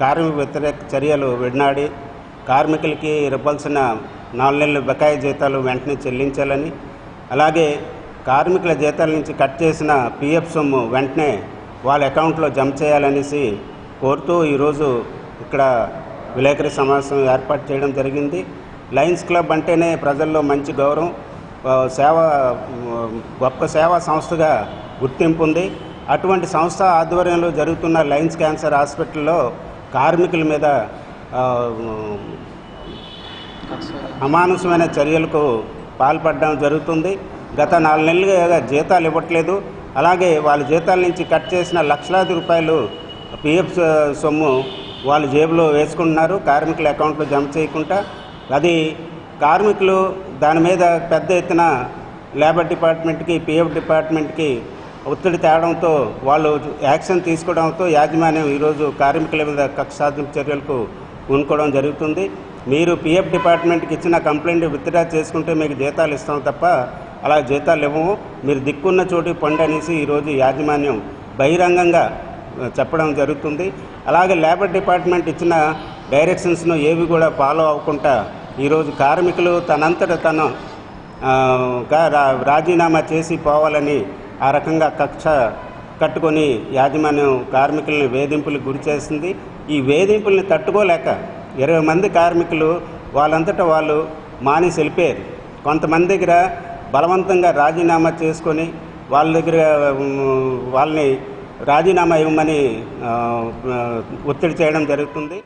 కార్మిక వ్యతిరేక చర్యలు విడనాడి కార్మికులకి ఇవ్వాల్సిన నాలుగు నెలల బకాయి జీతాలు వెంటనే చెల్లించాలని అలాగే కార్మికుల జీతాల నుంచి కట్ చేసిన పిఎఫ్ సొమ్ము వెంటనే వాళ్ళ అకౌంట్లో జమ చేయాలనేసి కోరుతూ ఈరోజు ఇక్కడ విలేకరి సమావేశం ఏర్పాటు చేయడం జరిగింది. లయన్స్ క్లబ్ అంటేనే ప్రజల్లో మంచి గౌరవం సేవ గొప్ప సేవా సంస్థగా గుర్తింపు ఉంది. అటువంటి సంస్థ ఆధ్వర్యంలో జరుగుతున్న లయన్స్ క్యాన్సర్ హాస్పిటల్లో కార్మికుల మీద అమానుషమైన చర్యలకు పాల్పడడం జరుగుతుంది. గత నాలుగు నెలలుగా జీతాలు ఇవ్వట్లేదు. అలాగే వాళ్ళ జీతాల నుంచి కట్ చేసిన లక్షలాది రూపాయలు పిఎఫ్ సొమ్ము వాళ్ళ జేబులో వేసుకుంటున్నారు కార్మికుల అకౌంట్లో జమ చేయకుండా. అది కార్మికులు దాని మీద పెద్ద ఎత్తున లేబర్ డిపార్ట్మెంట్కి పిఎఫ్ డిపార్ట్మెంట్కి ఒత్తిడి తేవడంతో వాళ్ళు యాక్షన్ తీసుకోవడంతో యాజమాన్యం ఈరోజు కార్మికుల మీద కక్ష సాధింపు చర్యలకు పూనుకోవడం జరుగుతుంది. మీరు పిఎఫ్ డిపార్ట్మెంట్కి ఇచ్చిన కంప్లైంట్ విత్డ్రా చేసుకుంటే మీకు జీతాలు ఇస్తాం తప్ప అలా జీతాలు ఇవ్వము మీరు దిక్కున్న చోటు పండు అనేసి ఈరోజు యాజమాన్యం బహిరంగంగా చెప్పడం జరుగుతుంది. అలాగే లేబర్ డిపార్ట్మెంట్ ఇచ్చిన డైరెక్షన్స్ను ఏవి కూడా ఫాలో అవ్వకుండా ఈరోజు కార్మికులు తనంతట తను గా రా- రాజీనామా చేసి పోవాలని ఆ రకంగా కక్ష కట్టుకొని యాజమాన్యం కార్మికుల్ని వేధింపులకు గురి చేసింది. ఈ వేధింపుల్ని తట్టుకోలేక ఇరవై మంది కార్మికులు వాళ్ళంతటా వాళ్ళు మానేసి వెళ్ళిపోయారు. కొంతమంది దగ్గర బలవంతంగా రాజీనామా చేసుకొని వాళ్ళ దగ్గర వాళ్ళని రాజీనామా ఇవ్వమని ఒత్తిడి చేయడం జరుగుతుంది.